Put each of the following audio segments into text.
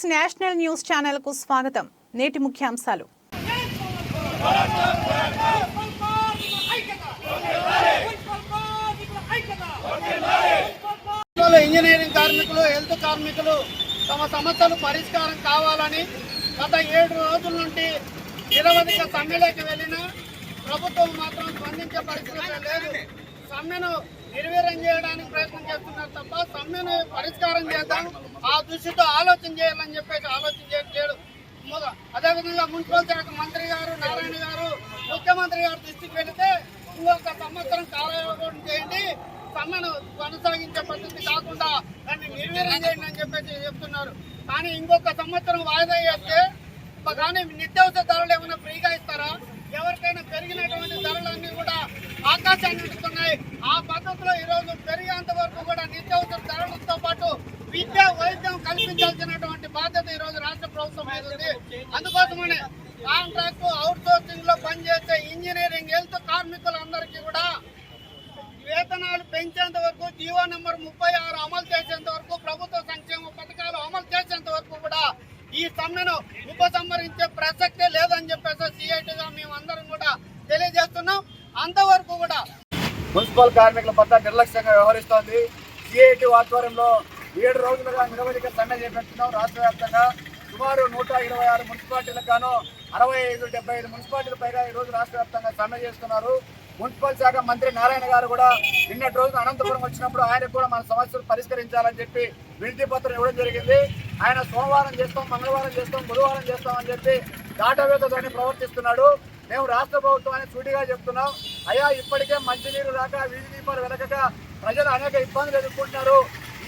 Six national news ఛానల్కు స్వాగతం. నేటి ముఖ్యాంశాలు. ఇంజనీరింగ్ కార్మికులు హెల్త్ కార్మికులు తమ సమస్యలు పరిష్కారం కావాలని గత ఏడు రోజుల నుండి నిరవధిక సమ్మెలోకి వెళ్ళినా ప్రభుత్వం మాత్రం స్పందించే పరిస్థితి లేదు. సమ్మెను నిర్వీర్యం చేయడానికి ప్రయత్నం చేస్తున్నారు తప్ప సమ్మెను పరిష్కారం చేద్దాం. ఆ దృష్టితో ఆలోచన చేయాలని చెప్పేసి ఆలోచన చేయట్లేదు అదేవిధంగా మున్సిపల్ శాఖ మంత్రి గారు నారాయణ గారు ముఖ్యమంత్రి గారు దృష్టికి వెళితే ఇంకొక సంవత్సరం కాలయోగం చేయండి. సమ్మెను కొనసాగించే పద్ధతి కాకుండా దాన్ని నిర్వీర్యం చేయండి అని చెప్పేసి చెప్తున్నారు. కానీ ఇంకొక సంవత్సరం వాయిదా చేస్తే కానీ నిత్యావసర ధరలు ఏమైనా ఫ్రీగా ఇస్తారా? ఎవరికైనా పెరిగినటువంటి ఆకాశాన్ని అంటున్నాయి ఆ పద్ధతిలో ఈ రోజు పెరిగేంత వరకు కూడా నిత్యావసర ధరలతో పాటు విద్య వైద్యం కల్పించాల్సినటువంటి బాధ్యత ఈరోజు రాష్ట్ర ప్రభుత్వం మీద ఉంది. అందుకోసమనే కాంట్రాక్ట్ అవుట్ సోర్సింగ్లో పనిచేసే ఇంజనీరింగ్ హెల్త్ కార్మికులందరికీ కూడా వేతనాలు పెంచేంత వరకు జీవో నెంబర్ ముప్పై ఆరు అమలు చేసేంత వరకు ప్రభుత్వ సంక్షేమ పథకాలు అమలు చేసేంత వరకు కూడా ఈ సమ్మెను ఉపసంహరించే ప్రసక్తే లేదని చెప్పేసి సిఐటిగా మేము అందరం కూడా తెలియజేస్తున్నాం. అంతవరకు మున్సిపల్ కార్మికుల పట్ల నిర్లక్ష్యంగా వ్యవహరిస్తోంది. సిఐటి ఆధ్వర్యంలో ఏడు రోజులుగా నిరవధిక సమ్మె చేపడుతున్నాం రాష్ట్ర వ్యాప్తంగా. సుమారు నూట ఇరవై ఆరు మున్సిపాలిటీలకు గాను అరవై ఐదు డెబ్బై ఐదు మున్సిపాలిటీల పైగా ఈరోజు రాష్ట్ర వ్యాప్తంగా సమ్మె చేస్తున్నారు. మున్సిపల్ శాఖ మంత్రి నారాయణ గారు కూడా నిన్నటి రోజున అనంతపురం వచ్చినప్పుడు ఆయన కూడా మన సమస్యలు పరిష్కరించాలని చెప్పి వినతి పత్రం ఇవ్వడం జరిగింది. ఆయన సోమవారం చేస్తాం మంగళవారం చేస్తాం బుధవారం చేస్తామని చెప్పి దాటవేతతోని ప్రవర్తిస్తున్నాడు. మేము రాష్ట్ర ప్రభుత్వాన్ని సూటిగా చెప్తున్నాం. అయ్యా ఇప్పటికే మంచినీరు రాక వీధి దీపాలు వెనకక ప్రజలు అనేక ఇబ్బందులు ఎదుర్కొంటున్నారు.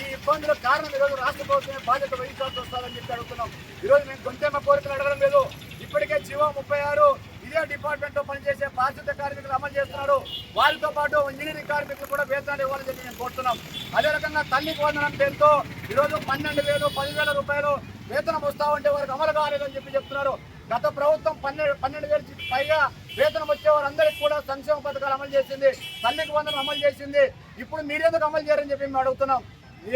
ఈ ఇబ్బందుల కారణం ఈరోజు రాష్ట్ర ప్రభుత్వమే బాధ్యత వహించాల్సి వస్తుందని చెప్పి అడుగుతున్నాం. ఈరోజు మేము కొంతేమ కోరికలు అడగడం లేదు. ఇప్పటికే జీవో ముప్పై ఆరు ఇదే డిపార్ట్మెంట్లో పనిచేసే బాధ్యత కార్మికులు అమలు చేస్తున్నారు. వారితో పాటు ఇంజనీరింగ్ కార్మికులు కూడా వేతనాలు ఇవ్వాలని చెప్పి మేము కోరుతున్నాం. అదే రకంగా తల్లికి వందనం పేరుతో ఈరోజు పన్నెండు వేలు పదివేల రూపాయలు వేతనం వస్తా ఉంటే వారికి అమలు కాలేదని చెప్పి చెప్తున్నారు. గత ప్రభుత్వం పన్నెండు పన్నెండు వేలు పైగా వేతనం వచ్చే వారందరికీ కూడా సంక్షేమ పథకాలు అమలు చేసింది. తల్లికి వందనం అమలు చేసింది. ఇప్పుడు మీరెందుకు అమలు చేయరని చెప్పి మేము అడుగుతున్నాం.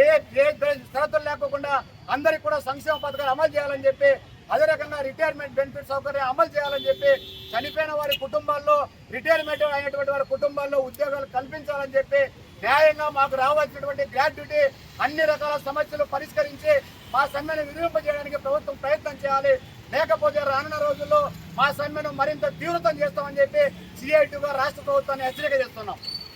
ఏ ఏ షరతులు లేకుండా అందరికి కూడా సంక్షేమ పథకాలు అమలు చేయాలని చెప్పి అదే రకంగా రిటైర్మెంట్ బెనిఫిట్ సౌకర్యం అమలు చేయాలని చెప్పి చనిపోయిన వారి కుటుంబాల్లో రిటైర్మెంట్ అయినటువంటి వారి కుటుంబాల్లో ఉద్యోగాలు కల్పించాలని చెప్పి న్యాయంగా మాకు రావాల్సినటువంటి గ్రాట్యుటీ అన్ని రకాల సమస్యలు పరిష్కరించి మా సమ్మెను వినియోగింపజేయడానికి ప్రభుత్వం ప్రయత్నం చేయాలి. లేకపోతే రానున్న రోజుల్లో మా సమ్మెను మరింత తీవ్రతం చేస్తామని చెప్పి సిఐటిగా రాష్ట్ర ప్రభుత్వాన్ని హెచ్చరిక చేస్తున్నాం.